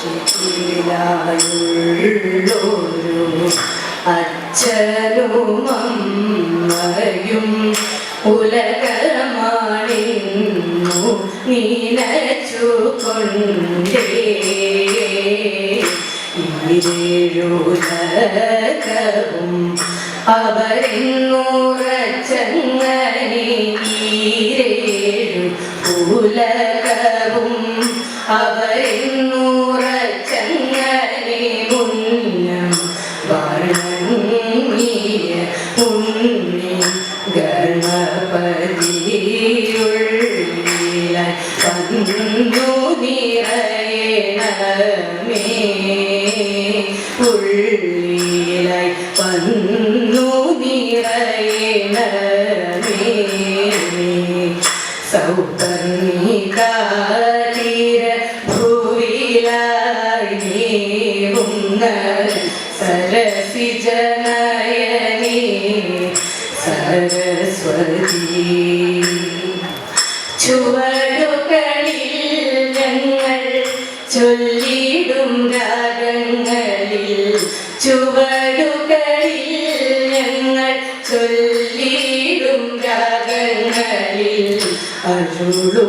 കീഴിലായുള്ളൊരു അച്ഛനും അമ്മയും ഉലകമാണിന്നു നീനച്ചുകൊണ്ടേ ഈരേഴുലകവും അവരെന്നുറച്ചങ്ങനെ ഈരേഴു ഉലകവും അവരെന്നുറച്ചങ്ങനെ ഉള്ളിലായി വന്നു നിറയണമേ സൗപർണികാതീര ഭൂവിലായി നീവുന്ന സരസിജനയനീ സരസ്വതി ചുവടുകളിൽ ഞങ്ങൾ ചൊല്ലിടും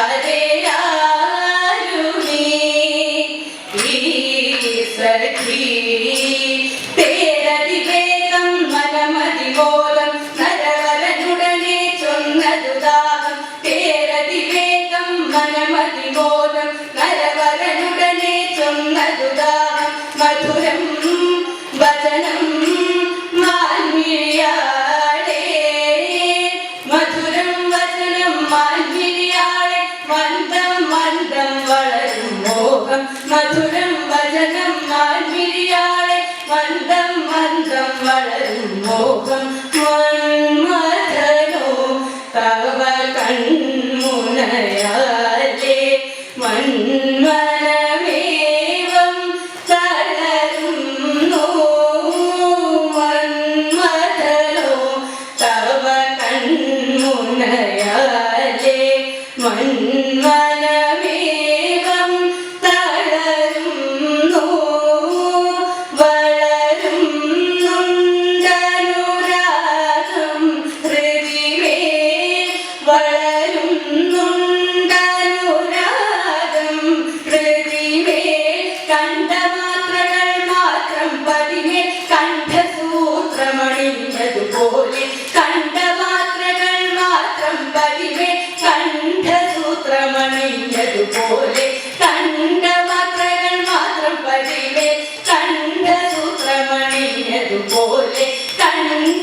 Hare മധുരം വചനം മാൻമിഴിയാളെ മന്ദം മന്ദം വളരും മോഹം മന്മഥനോ തവ കൺമുനയാലേ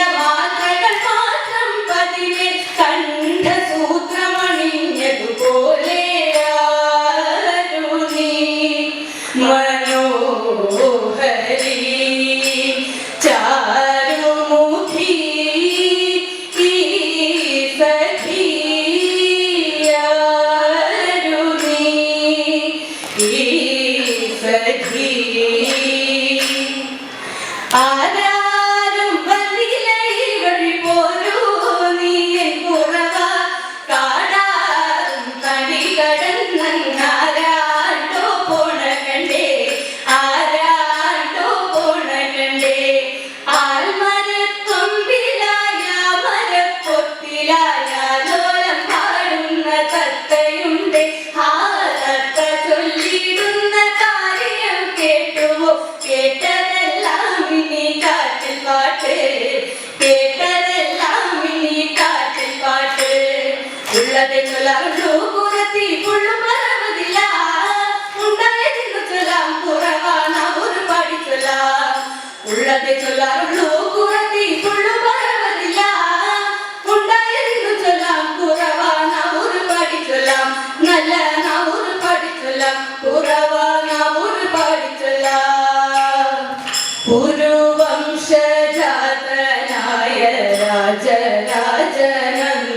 Yeah.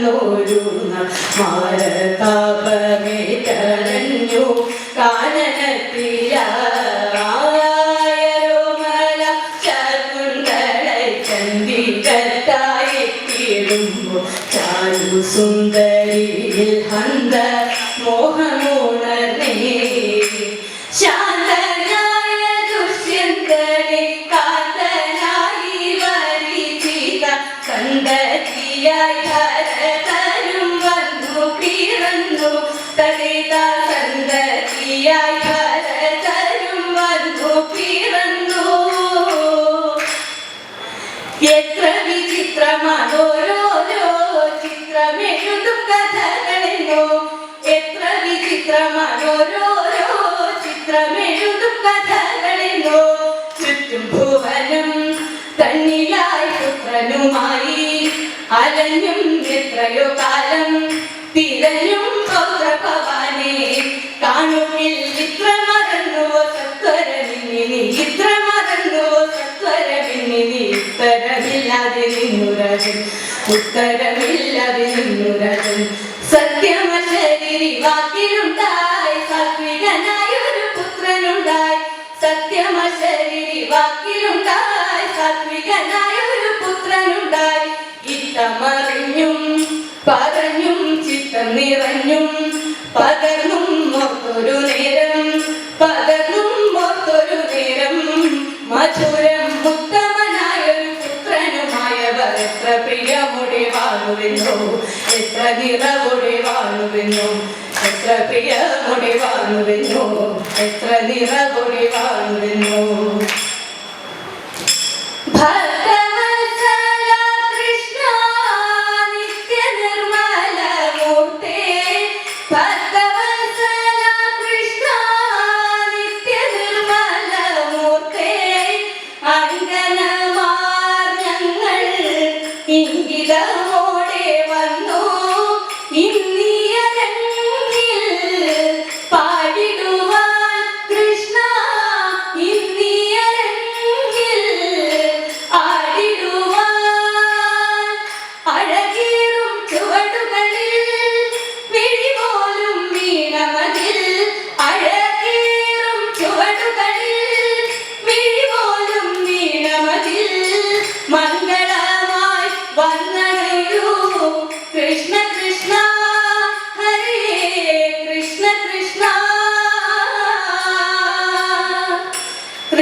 രാജരാജനന്നൊരു ഭുവനം തന്നിലായി പുത്രനുമായി. അലഞ്ഞും എത്രയോ കാലം തിരഞ്ഞും പൗരഭവാനെ കാണുമിൽ ഇത്ര മറന്നുവോ സത്വരമിന്നി ഇത്ര മറന്നുവോ സത്വരമിന്നി ഉത്തരമില്ലാതെ നിന്നുരജൻ ഉത്തരമില്ലാതെ നിന്നുരജൻ സത്യമശരീരി വാക്കിലുണ്ടായി സാത്വികനായ വാക്കിലുണ്ടായി സാത്വികനായ ഒരു പുത്രനുണ്ടായി. ഇത്തമറിഞ്ഞും പറഞ്ഞും ചിത്തം നിറഞ്ഞും പകർന്നും ഓർത്തൊരു നേരം പകർന്നും ഓർത്തൊരു നേരം. മധുരം ഉത്തമനായൊരു പുത്രനുമായവർ എത്ര പ്രിയമുടെ വാഴുവെന്നോ? എത്ര നിറവുടെ വാഴുവെന്നോ? എത്ര പ്രിയമുടെ വാഴുവെന്നോ? എത്ര നിറവുടെ വാഴുവെന്നോ? then.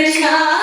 Кришна.